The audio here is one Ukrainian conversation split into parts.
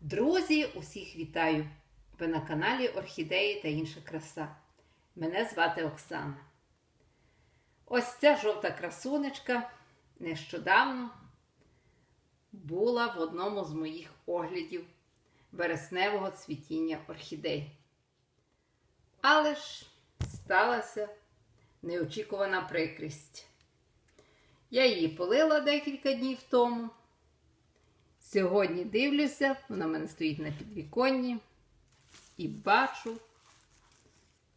Друзі, усіх вітаю! Ви на каналі Орхідеї та інша краса. Мене звати Оксана. Ось ця жовта красунечка нещодавно була в одному з моїх оглядів вересневого цвітіння орхідей. Але ж сталася неочікувана прикрість. Я її полила декілька днів тому. Сьогодні дивлюся, вона в мене стоїть на підвіконні і бачу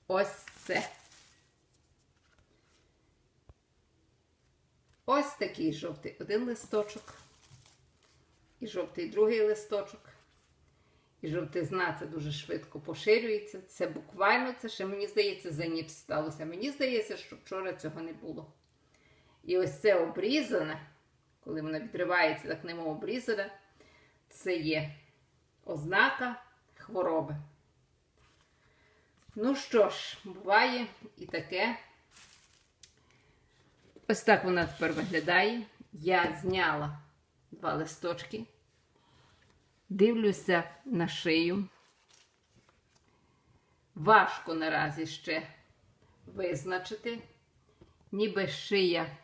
ось це. Ось такий жовтий один листочок, і жовтий другий листочок. І жовтизна це дуже швидко поширюється. Це буквально, це ще мені здається, за ніч сталося. Мені здається, що вчора цього не було. І ось це обрізане, коли вона відривається, так немов обрізане, це є ознака хвороби. Ну що ж, буває і таке. Ось так вона тепер виглядає. Я зняла два листочки, дивлюся на шию. Важко наразі ще визначити, ніби шия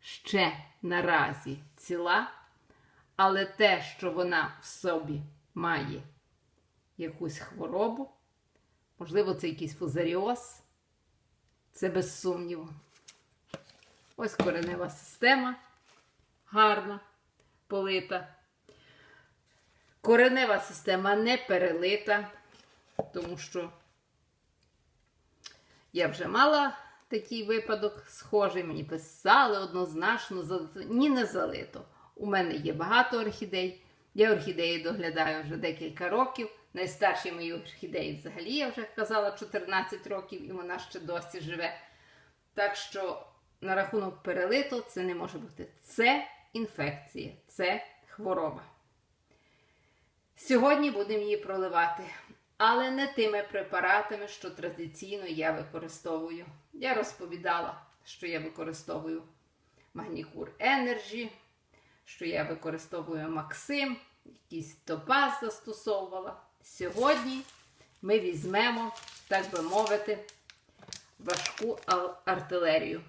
ще наразі ціла, але те, що вона в собі має якусь хворобу, можливо, це якийсь фузаріоз, це без сумніву. Ось коренева система гарна, полита. Коренева система не перелита, тому що я вже мала такий випадок схожий, мені писали однозначно, ні, не залито. У мене є багато орхідей. Я орхідеї доглядаю вже декілька років. Найстарші мої орхідеї взагалі, я вже казала, 14 років, і вона ще досі живе. Так що на рахунок перелиту це не може бути. Це інфекція, це хвороба. Сьогодні будемо її проливати, але не тими препаратами, що традиційно я використовую. Я розповідала, що я використовую Магнікур Energy, що я використовую Максим, якийсь топаз застосовувала. Сьогодні ми візьмемо, так би мовити, важку артилерію.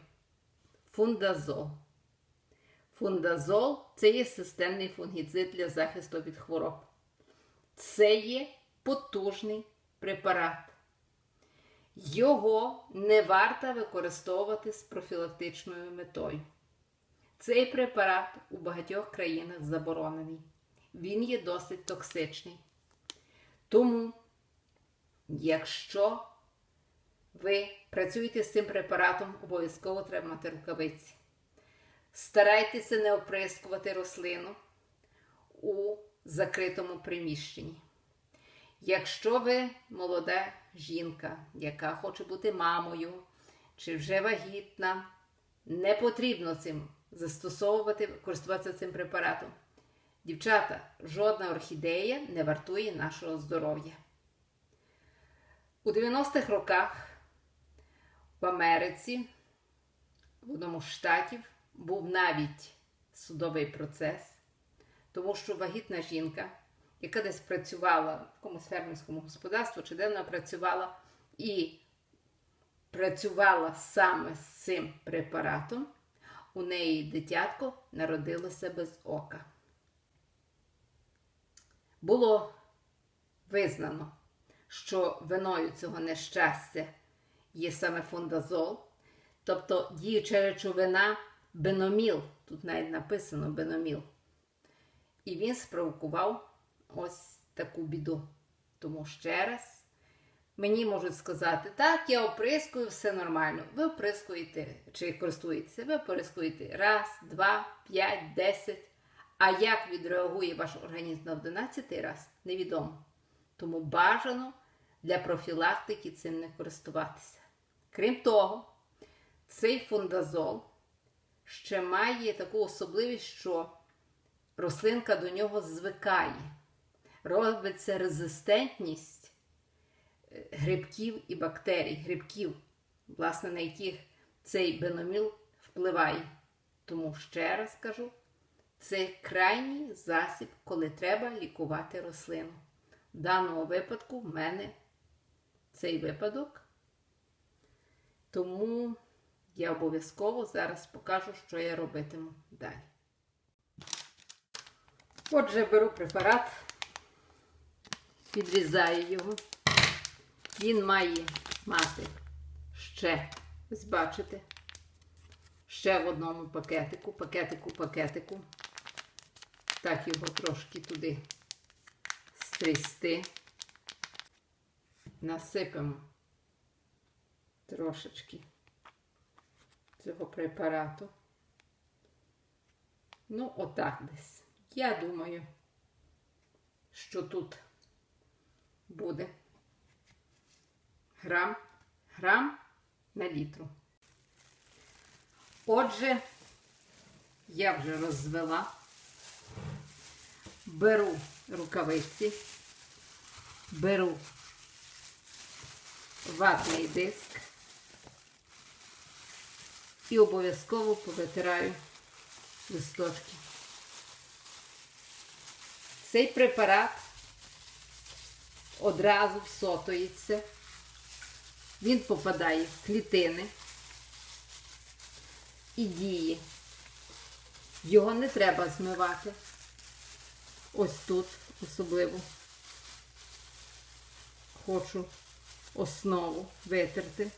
Фундазол. Фундазол це є системний фунгіцид для захисту від хвороб. Це є потужний препарат. Його не варто використовувати з профілактичною метою. Цей препарат у багатьох країнах заборонений. Він є досить токсичний. Тому, якщо ви працюєте з цим препаратом, обов'язково треба мати рукавиці. Старайтеся не оприскувати рослину у закритому приміщенні. Якщо ви молода жінка, яка хоче бути мамою, чи вже вагітна, не потрібно цим застосовувати, користуватися цим препаратом. Дівчата, жодна орхідея не вартує нашого здоров'я. У 90-х роках в Америці, в одному з штатів, був навіть судовий процес, тому що вагітна жінка, яка десь працювала в якомусь фермерському господарстві, чи де працювала і працювала саме з цим препаратом, у неї дитятко народилося без ока. Було визнано, що виною цього нещастя є саме фундазол, тобто діюча речовина беноміл, тут навіть написано беноміл. І він спровокував ось таку біду. Тому ще раз мені можуть сказати, так, я оприскую, все нормально. Ви оприскуєте чи користуєтеся, ви оприскуєте раз, два, п'ять, десять. А як відреагує ваш організм на 11 раз, невідомо. Тому бажано для профілактики цим не користуватися. Крім того, цей фундазол ще має таку особливість, що рослинка до нього звикає. Робиться резистентність грибків і бактерій, грибків, власне, на яких цей беноміл впливає. Тому ще раз кажу, Це крайній засіб, коли треба лікувати рослину. В даному випадку в мене цей випадок. Тому я обов'язково зараз покажу, що я робитиму далі. Отже, беру препарат, підрізаю його. Він має мати ще, ось бачите, ще в одному пакетику, пакетику, пакетику. Так його трошки туди стрісти. Насипемо трошечки цього препарату. Ну, отак десь. Я думаю, що тут буде грам, грам на літру. Отже, я вже розвела, беру рукавиці, беру ватний диск і обов'язково повитираю листочки. Цей препарат одразу всотується, він попадає в клітини і діє. Його не треба змивати. Ось тут особливо хочу основу витерти.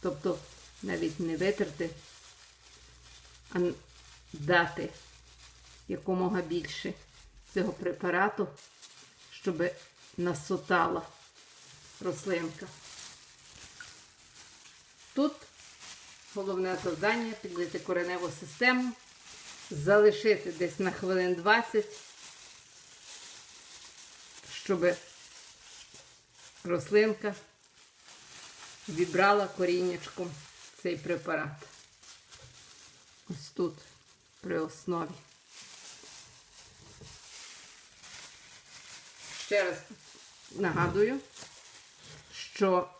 Тобто навіть не витерти, а дати якомога більше цього препарату, щоб насотала рослинка. Тут головне завдання підлити кореневу систему, залишити десь на хвилин 20, щоб рослинка вібрала коріннячком цей препарат. Ось тут при основі. Ще раз нагадую, що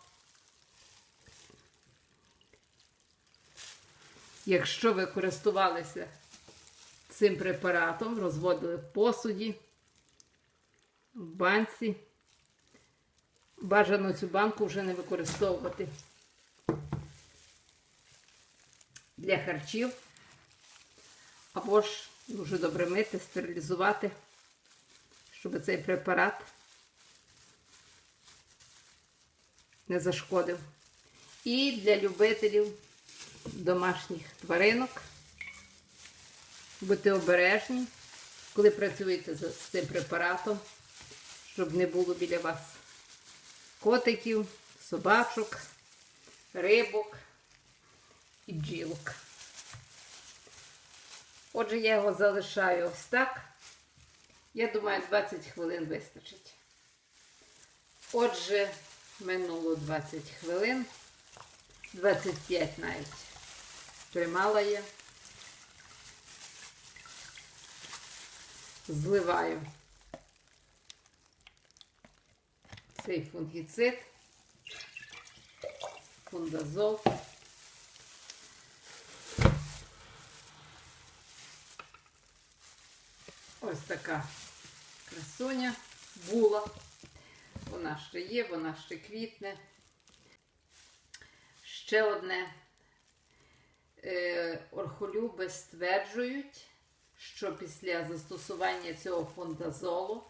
якщо ви користувалися цим препаратом, розводили в посуді, в банці, бажано цю банку вже не використовувати для харчів, або ж дуже добре мити, стерилізувати, щоб цей препарат не зашкодив. І для любителів домашніх тваринок будьте обережні, коли працюєте з цим препаратом, щоб не було біля вас котиків, собачок, рибок і бджілок. Отже, я його залишаю ось так. Я думаю, 20 хвилин вистачить. Отже, минуло 20 хвилин, 25 навіть тримала я. Зливаю цей фунгіцид, фундазол. Ось така красуня була. Вона ще є, вона ще квітне. Ще одне. Е, Орхолюби стверджують, що після застосування цього фондазолу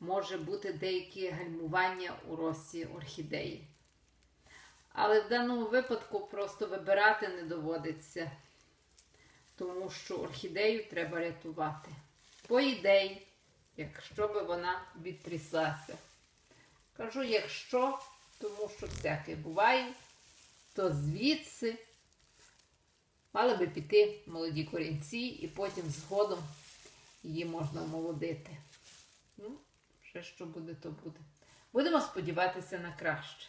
може бути деякі гальмування у рості орхідеї. Але в даному випадку просто вибирати не доводиться, тому що орхідею треба рятувати. По ідеї, якщо би вона відтряслася. Кажу, якщо, тому що всяке буває, то звідси мали би піти молоді корінці і потім згодом її можна молодити. Ну, ще що буде, то буде. Будемо сподіватися на краще.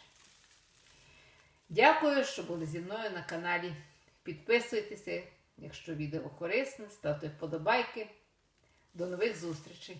Дякую, що були зі мною на каналі. Підписуйтеся, якщо відео корисне, ставте вподобайки. До нових зустрічей!